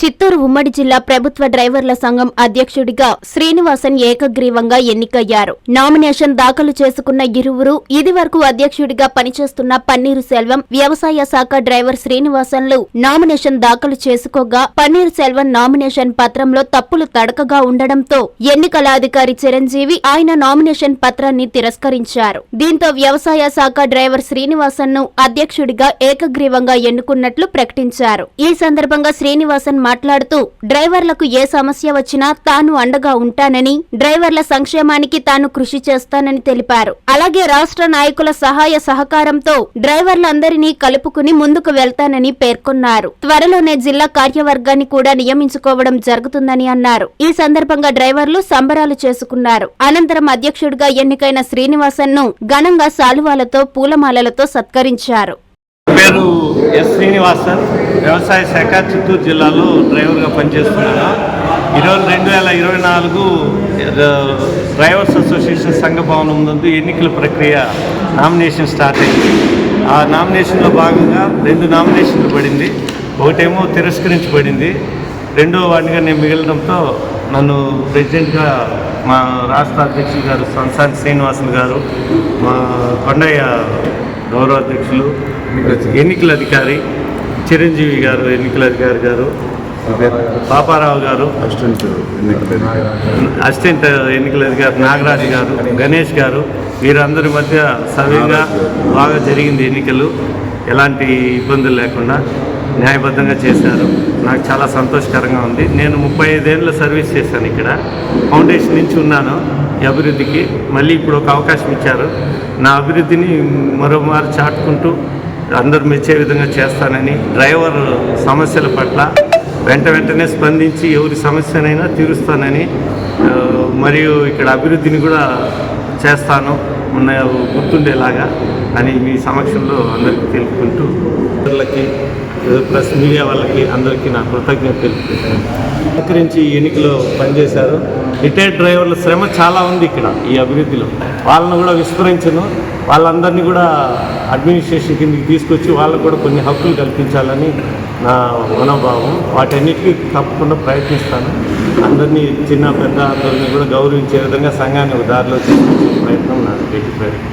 చిత్తూరు ఉమ్మడి జిల్లా ప్రభుత్వ డ్రైవర్ల సంఘం అధ్యక్షుడిగా శ్రీనివాసన్ ఏకగ్రీవంగా ఎన్నికయ్యారు. నామినేషన్ దాఖలు చేసుకున్న ఇరువురు ఇదివరకు అధ్యక్షుడిగా పనిచేస్తున్న పన్నీరు సెల్వం వ్యవసాయ శాఖ డ్రైవర్ శ్రీనివాసన్లు నామినేషన్ దాఖలు చేసుకోగా పన్నీరు సెల్వం నామినేషన్ పత్రంలో తప్పులు తడకగా ఉండడంతో ఎన్నికల అధికారి చిరంజీవి ఆయన నామినేషన్ పత్రాన్ని తిరస్కరించారు. దీంతో వ్యవసాయ శాఖ డ్రైవర్ శ్రీనివాసన్ను అధ్యక్షుడిగా ఏకగ్రీవంగా ఎన్నుకున్నట్లు ప్రకటించారు. ఈ సందర్భంగా శ్రీనివాసన్ మాట్లాడుతూ డ్రైవర్లకు ఏ సమస్య వచ్చినా తాను అండగా ఉంటానని డ్రైవర్ల సంక్షేమానికి తాను కృషి చేస్తానని తెలిపారు. అలాగే రాష్ట్ర నాయకుల సహాయ సహకారంతో డ్రైవర్లందరినీ కలుపుకుని ముందుకు వెళ్తానని పేర్కొన్నారు. త్వరలోనే జిల్లా కార్యవర్గాన్ని కూడా నియమించుకోవడం జరుగుతుందని అన్నారు. ఈ సందర్భంగా డ్రైవర్లు సంబరాలు చేసుకున్నారు. అనంతరం అధ్యక్షుడిగా ఎన్నికైన శ్రీనివాసన్ను ఘనంగా శాలువాలతో పూలమాలలతో సత్కరించారు. పేరు ఎస్ శ్రీనివాసన్. వ్యవసాయ శాఖ చిత్తూరు జిల్లాలో డ్రైవర్గా పనిచేస్తున్నాను. ఈరోజు రెండు వేల ఇరవై నాలుగు డ్రైవర్స్ అసోసియేషన్ సంఘ భవనం నందు ఎన్నికల ప్రక్రియ నామినేషన్ స్టార్ట్ అయింది. ఆ నామినేషన్లో భాగంగా రెండు నామినేషన్లు పడింది. ఒకటేమో తిరస్కరించబడింది. రెండో వాటిగా నేను మిగలడంతో నన్ను ప్రెసిడెంట్గా మా రాష్ట్ర అధ్యక్షులు గారు సంసాన్ శ్రీనివాసులు గారు మా కొండయ్య గౌరవ అధ్యక్షులు ఎన్నికల అధికారి చిరంజీవి గారు ఎన్నికల అధికారి గారు పాపారావు గారు అసిస్టెంట్ అసిస్టెంట్ ఎన్నికల అధికారి నాగరాజు గారు గణేష్ గారు వీరందరి మధ్య సవ్యంగా బాగా జరిగింది ఎన్నికలు. ఎలాంటి ఇబ్బందులు లేకుండా న్యాయబద్ధంగా చేశారు. నాకు చాలా సంతోషకరంగా ఉంది. నేను ముప్పై ఐదేళ్ళ సర్వీస్ చేశాను ఇక్కడ. ఫౌండేషన్ నుంచి ఉన్నాను ఈ అభివృద్ధికి. మళ్ళీ ఇప్పుడు ఒక అవకాశం ఇచ్చారు. నా అభివృద్ధిని మరోమారు చాటుకుంటూ అందరూ మెచ్చే విధంగా చేస్తానని డ్రైవర్ సమస్యల పట్ల వెంట వెంటనే స్పందించి ఎవరి సమస్యనైనా తీరుస్తానని మరియు ఇక్కడ అభివృద్ధిని కూడా చేస్తాను ఉన్న గుర్తుండేలాగా అని మీ సమక్షంలో అందరికీ తెలుపుకుంటూ ఇతరులకి ప్లస్ మీడియా వాళ్ళకి అందరికీ నా కృతజ్ఞత తెలుపుకుంటాను సహకరించి ఎన్నికలో పనిచేశారు. రిటైర్డ్ డ్రైవర్ల శ్రమ చాలా ఉంది ఇక్కడ ఈ అభివృద్ధిలో. వాళ్ళను కూడా విస్మరించను. వాళ్ళందరినీ కూడా అడ్మినిస్ట్రేషన్ కిందకి తీసుకొచ్చి వాళ్ళకు కూడా కొన్ని హక్కులు కల్పించాలని నా మనోభావం. వాటన్నిటికీ తప్పకుండా ప్రయత్నిస్తాను. అందరినీ చిన్న పెద్ద అందరినీ కూడా గౌరవించే విధంగా సంఘాన్ని దారిలో తీసుకొచ్చే ప్రయత్నం నాకు పెట్టి ప్రయత్నం.